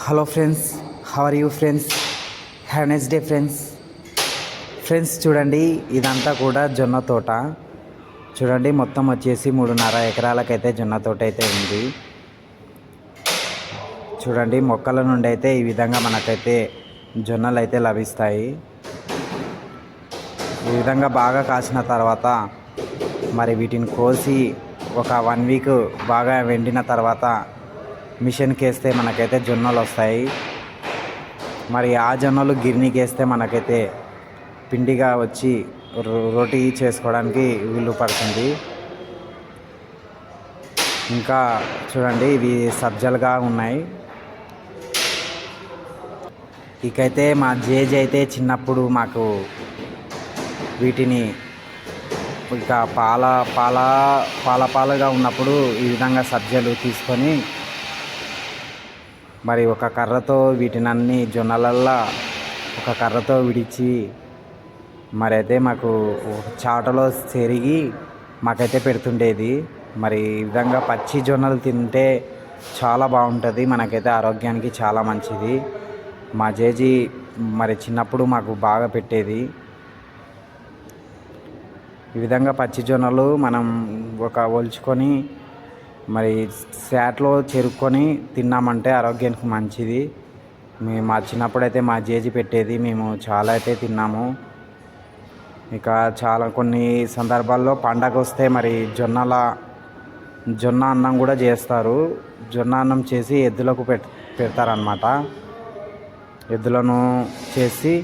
Hello friends how are you friends have next day friends friends చూడండి ఇదంతా కూడా జొన్న తోట. చూడండి మొత్తం వచ్చేసి మూడున్నర ఎకరాలకైతే జొన్న తోట అయితే ఉంది. చూడండి మొక్కల నుండి అయితే ఈ విధంగా మనకైతే జొన్నలు అయితే లభిస్తాయి. ఈ విధంగా బాగా కాసిన తర్వాత మరి వీటిని కోసి ఒక వన్ వీక్ బాగా వెండిన తర్వాత మిషన్కి వేస్తే మనకైతే జొన్నలు వస్తాయి. మరి ఆ జొన్నలు గిర్నీకి వేస్తే మనకైతే పిండిగా వచ్చి రో- రోటీ చేసుకోవడానికి వీలు పడుతుంది. ఇంకా చూడండి ఇవి సబ్జలుగా ఉన్నాయి. ఇకైతే మా జేజ్ అయితే చిన్నప్పుడు మాకు వీటిని ఇక పాల పాల పాల పాలుగా ఉన్నప్పుడు ఈ విధంగా సబ్జలు తీసుకొని మరి ఒక కర్రతో వీటినన్నీ జొన్నలల్లా ఒక కర్రతో విడిచి మరి అయితే మాకు చాటలో చెరిగి మాకైతే పెడుతుండేది. మరి ఈ విధంగా పచ్చి జొన్నలు తింటే చాలా బాగుంటుంది. మనకైతే ఆరోగ్యానికి చాలా మంచిది. మా జేజీ మరి చిన్నప్పుడు మాకు బాగా పెట్టేది. ఈ విధంగా పచ్చి జొన్నలు మనం ఒక ఒలుచుకొని మరి శాట్లో చెరుక్కొని తిన్నామంటే ఆరోగ్యానికి మంచిది. మేము మా చిన్నప్పుడైతే మా జేజీ పెట్టేది మేము చాలా అయితే తిన్నాము. ఇక చాలా కొన్ని సందర్భాల్లో పండగ వస్తే మరి జొన్నల జొన్న అన్నం కూడా చేస్తారు. జొన్న అన్నం చేసి ఎద్దులకు పెట్ పెడతారనమాట ఎద్దులను చేసి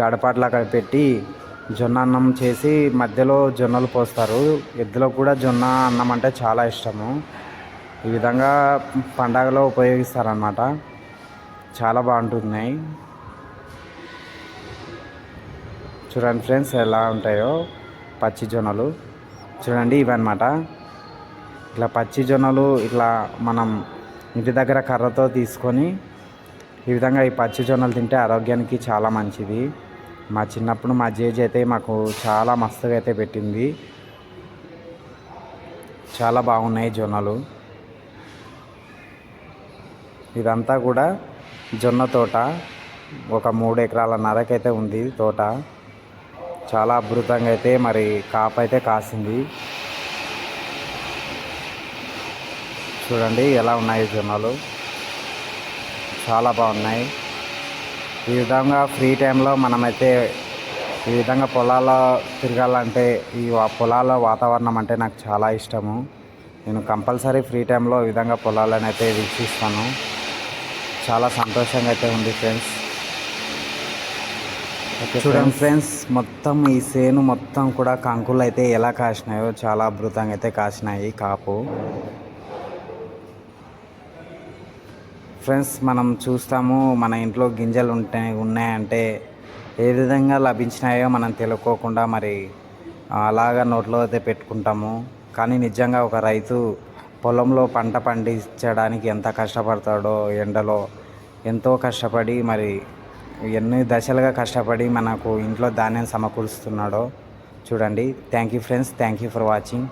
గడపాట్లా పెట్టి జొన్న అన్నం చేసి మధ్యలో జొన్నలు పోస్తారు. ఎద్దులకు కూడా జొన్న అన్నం అంటే చాలా ఇష్టము. ఈ విధంగా పండగలో ఉపయోగిస్తారన్నమాట. చాలా బాగుంటున్నాయి. చూడండి ఫ్రెండ్స్ ఎలా ఉంటాయో పచ్చి జొన్నలు. చూడండి ఇవన్నమాట ఇట్లా పచ్చి జొన్నలు ఇట్లా మనం ఇంటి దగ్గర కర్రతో తీసుకొని ఈ విధంగా ఈ పచ్చి జొన్నలు తింటే ఆరోగ్యానికి చాలా మంచిది. మా చిన్నప్పుడు మా జేజీ అయితే మాకు చాలా మస్తుగా అయితే పెట్టింది. చాలా బాగున్నాయి జొన్నలు. ఇదంతా కూడా జొన్న తోట. ఒక మూడు ఎకరాల నరకైతే ఉంది తోట. చాలా అద్భుతంగా అయితే మరి కాపు అయితే కాసింది. చూడండి ఎలా ఉన్నాయి జొన్నలు. చాలా బాగున్నాయి. ఈ విధంగా ఫ్రీ టైంలో మనమైతే ఈ విధంగా పొలాల్లో తిరగాలంటే ఈ పొలాల వాతావరణం అంటే నాకు చాలా ఇష్టము. నేను కంపల్సరీ ఫ్రీ టైంలో ఈ విధంగా పొలాలను అయితే వీక్షిస్తాను. చాలా సంతోషంగా అయితే ఉంది ఫ్రెండ్స్ చూడండి ఫ్రెండ్స్ మొత్తం ఈ సేను మొత్తం కూడా కంకులు అయితే ఎలా కాసినాయో చాలా అద్భుతంగా అయితే కాసినాయి కాపు. ఫ్రెండ్స్ మనం చూస్తాము మన ఇంట్లో గింజలు ఉంటాయి ఉన్నాయంటే ఏ విధంగా లభించినాయో మనం తెలుసుకోకుండా మరి అలాగా నోట్లో అయితే పెట్టుకుంటాము. కానీ నిజంగా ఒక రైతు పొలంలో పంట పండించడానికి ఎంత కష్టపడతాడో ఎండలో ఎంతో కష్టపడి మరి ఎన్ని దశలుగా కష్టపడి మనకు ఇంట్లో ధాన్యం సమకూరుస్తున్నాడో చూడండి. Thank you friends thank you for watching